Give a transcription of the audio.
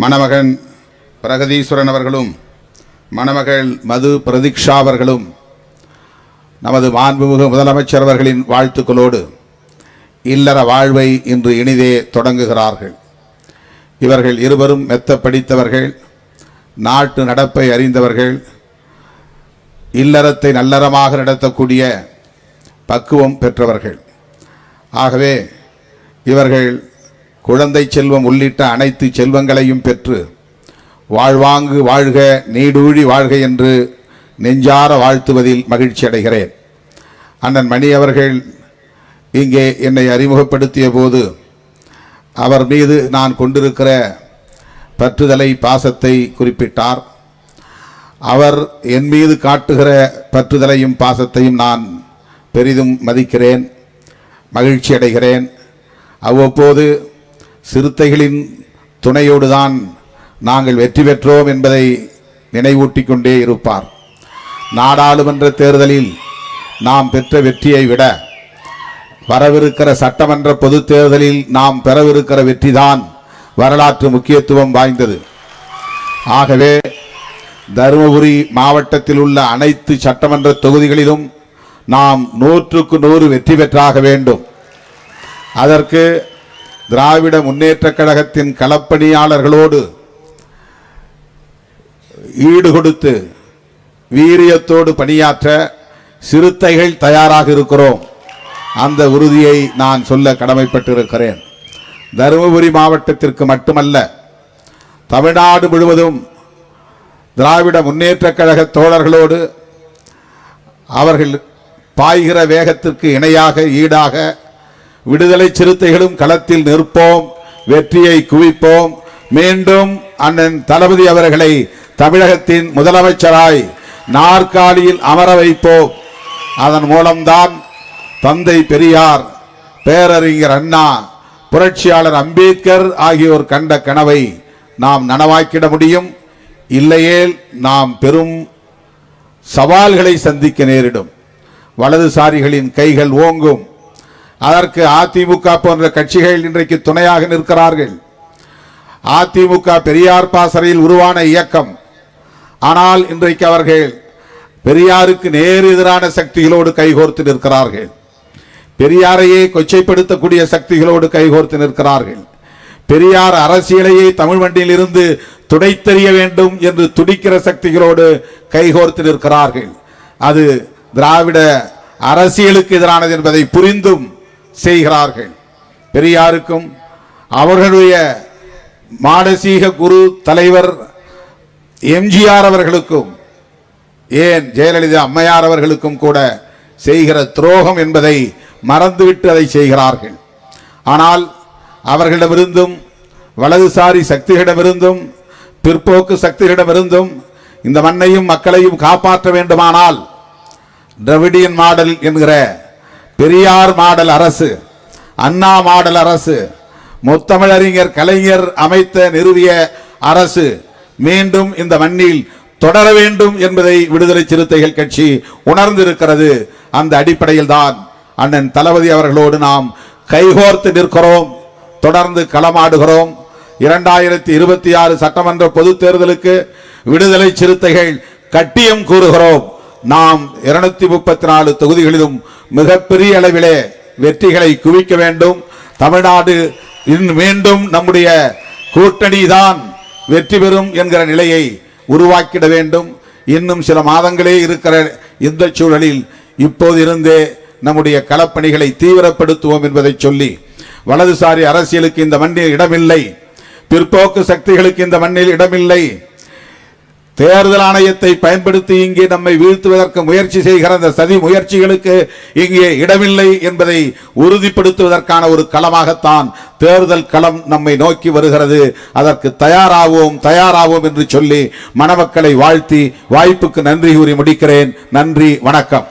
மணமகன் பிரகதீஸ்வரன் அவர்களும் மணமகள் மது பிரதீக்ஷா அவர்களும் நமது மாண்புமிகு முதலமைச்சர் அவர்களின் வாழ்த்துக்களோடு இல்லற வாழ்வை இன்று இனிதே தொடங்குகிறார்கள். இவர்கள் இருவரும் மெத்த படித்தவர்கள் நாட்டு நடப்பை அறிந்தவர்கள் இல்லறத்தை நல்லறமாக நடத்தக்கூடிய பக்குவம் பெற்றவர்கள். ஆகவே இவர்கள் குழந்தை செல்வம் உள்ளிட்ட அனைத்து செல்வங்களையும் பெற்று வாழ்வாங்கு வாழ்க நீடூழி வாழ்க என்று நெஞ்சார வாழ்த்துவதில் மகிழ்ச்சி அடைகிறேன். அண்ணன் மணி அவர்கள் இங்கே என்னை அறிமுகப்படுத்திய போது அவர் மீது நான் கொண்டிருக்கிற பற்றுதலை பாசத்தை குறிப்பிட்டார். அவர் என் மீது காட்டுகிற பற்றுதலையும் பாசத்தையும் நான் பெரிதும் மதிக்கிறேன் மகிழ்ச்சி அடைகிறேன். அவ்வப்போது சிறுத்தைகளின் துணையோடு தான் நாங்கள் வெற்றி பெற்றோம் என்பதை நினைவூட்டிக் கொண்டே இருப்பார். நாடாளுமன்ற தேர்தலில் நாம் பெற்ற வெற்றியை விட வரவிருக்கிற சட்டமன்ற பொதுத் தேர்தலில் நாம் பெறவிருக்கிற வெற்றிதான் வரலாற்று முக்கியத்துவம் வாய்ந்தது. ஆகவே தருமபுரி மாவட்டத்தில் உள்ள அனைத்து சட்டமன்ற தொகுதிகளிலும் நாம் நூற்றுக்கு நூறு வெற்றி பெற்றாக வேண்டும். அதற்கு திராவிட முன்னேற்றக் கழகத்தின் களப்பணியாளர்களோடு ஈடு கொடுத்து வீரியத்தோடு பணியாற்ற சிறுத்தைகள் தயாராக இருக்கிறோம். அந்த உறுதியை நான் சொல்ல கடமைப்பட்டிருக்கிறேன். தருமபுரி மாவட்டத்திற்கு மட்டுமல்ல தமிழ்நாடு முழுவதும் திராவிட முன்னேற்றக் கழக தோழர்களோடு அவர்கள் பாய்கிற வேகத்திற்கு இணையாக ஈடாக விடுதலை சிறுத்தைகளும் களத்தில் நிற்போம் வெற்றியை குவிப்போம். மீண்டும் அண்ணன் தளபதி அவர்களை தமிழகத்தின் முதலமைச்சராய் நாற்காலியில் அமர வைப்போம். அதன் மூலம்தான் தந்தை பெரியார் பேரறிஞர் அண்ணா புரட்சியாளர் அம்பேத்கர் ஆகியோர் கண்ட கனவை நாம் நனவாக்கிட முடியும். இல்லையேல் நாம் பெரும் சவால்களை சந்திக்க நேரிடும். வலதுசாரிகளின் கைகள் ஓங்கும். அதற்கு அதிமுக போன்ற கட்சிகள் இன்றைக்கு துணையாக நிற்கிறார்கள். அதிமுக பெரியார் பாசறையில் உருவான இயக்கம். ஆனால் இன்றைக்கு அவர்கள் பெரியாருக்கு நேர் எதிரான சக்திகளோடு கைகோர்த்து நிற்கிறார்கள். பெரியாரையே கொச்சைப்படுத்தக்கூடிய சக்திகளோடு கைகோர்த்து நிற்கிறார்கள். பெரியார் அரசியலையே தமிழ் மண்ணில் இருந்து துடைத்தெறிய வேண்டும் என்று துடிக்கிற சக்திகளோடு கைகோர்த்து நிற்கிறார்கள். அது திராவிட அரசியலுக்கு எதிரானது என்பதை புரிந்தும் செய்கிறார்கள். பெரியாருக்கும் அவர்களுடைய மானசீக குரு தலைவர் எம்ஜிஆர் அவர்களுக்கும் ஏன் ஜெயலலிதா அம்மையார் அவர்களுக்கும் கூட செய்கிற துரோகம் என்பதை மறந்துவிட்டு அதை செய்கிறார்கள். ஆனால் அவர்களிடமிருந்தும் வலதுசாரி சக்திகளிடமிருந்தும் பிற்போக்கு சக்திகளிடமிருந்தும் இந்த மண்ணையும் மக்களையும் காப்பாற்ற வேண்டுமானால் திரவிடியன் மாடல் என்கிற பெரியார் மாடல் அரசு அண்ணா மாடல் அரசு முத்தமிழறிஞர் கலைஞர் அமைத்த நிறுவிய அரசு மீண்டும் இந்த மண்ணில் தொடர வேண்டும் என்பதை விடுதலை சிறுத்தைகள் கட்சி உணர்ந்திருக்கிறது. அந்த அடிப்படையில் தான் அண்ணன் தளபதி அவர்களோடு நாம் கைகோர்த்து நிற்கிறோம் தொடர்ந்து களமாடுகிறோம். இரண்டாயிரத்தி இருபத்தி ஆறு சட்டமன்ற பொதுத் தேர்தலுக்கு விடுதலை சிறுத்தைகள் கட்டியம் கூறுகிறோம். நாம் இருநூத்தி முப்பத்தி நாலு தொகுதிகளிலும் மிகப்பெரிய அளவிலே வெற்றிகளை குவிக்க வேண்டும். தமிழ்நாடு இன்னும் மீண்டும் நம்முடைய கூட்டணி தான் வெற்றி பெறும் என்கிற நிலையை உருவாக்கிட வேண்டும். இன்னும் சில மாதங்களே இருக்கிற இந்த சூழலில் இப்போது இருந்தே நம்முடைய களப்பணிகளை தீவிரப்படுத்துவோம் என்பதை சொல்லி வலதுசாரி அரசியலுக்கு இந்த மண்ணில் இடமில்லை. பிற்போக்கு சக்திகளுக்கு இந்த மண்ணில் இடமில்லை. தேர்தல் ஆணையத்தை பயன்படுத்தி இங்கே நம்மை வீழ்த்துவதற்கு முயற்சி செய்கிற அந்த சதி முயற்சிகளுக்கு இங்கே இடமில்லை என்பதை உறுதிப்படுத்துவதற்கான ஒரு களமாகத்தான் தேர்தல் களம் நம்மை நோக்கி வருகிறது. அதற்கு தயாராவோம் தயாராவோம் என்று சொல்லி மணமக்களை வாழ்த்தி வாய்ப்புக்கு நன்றி கூறி முடிக்கிறேன். நன்றி வணக்கம்.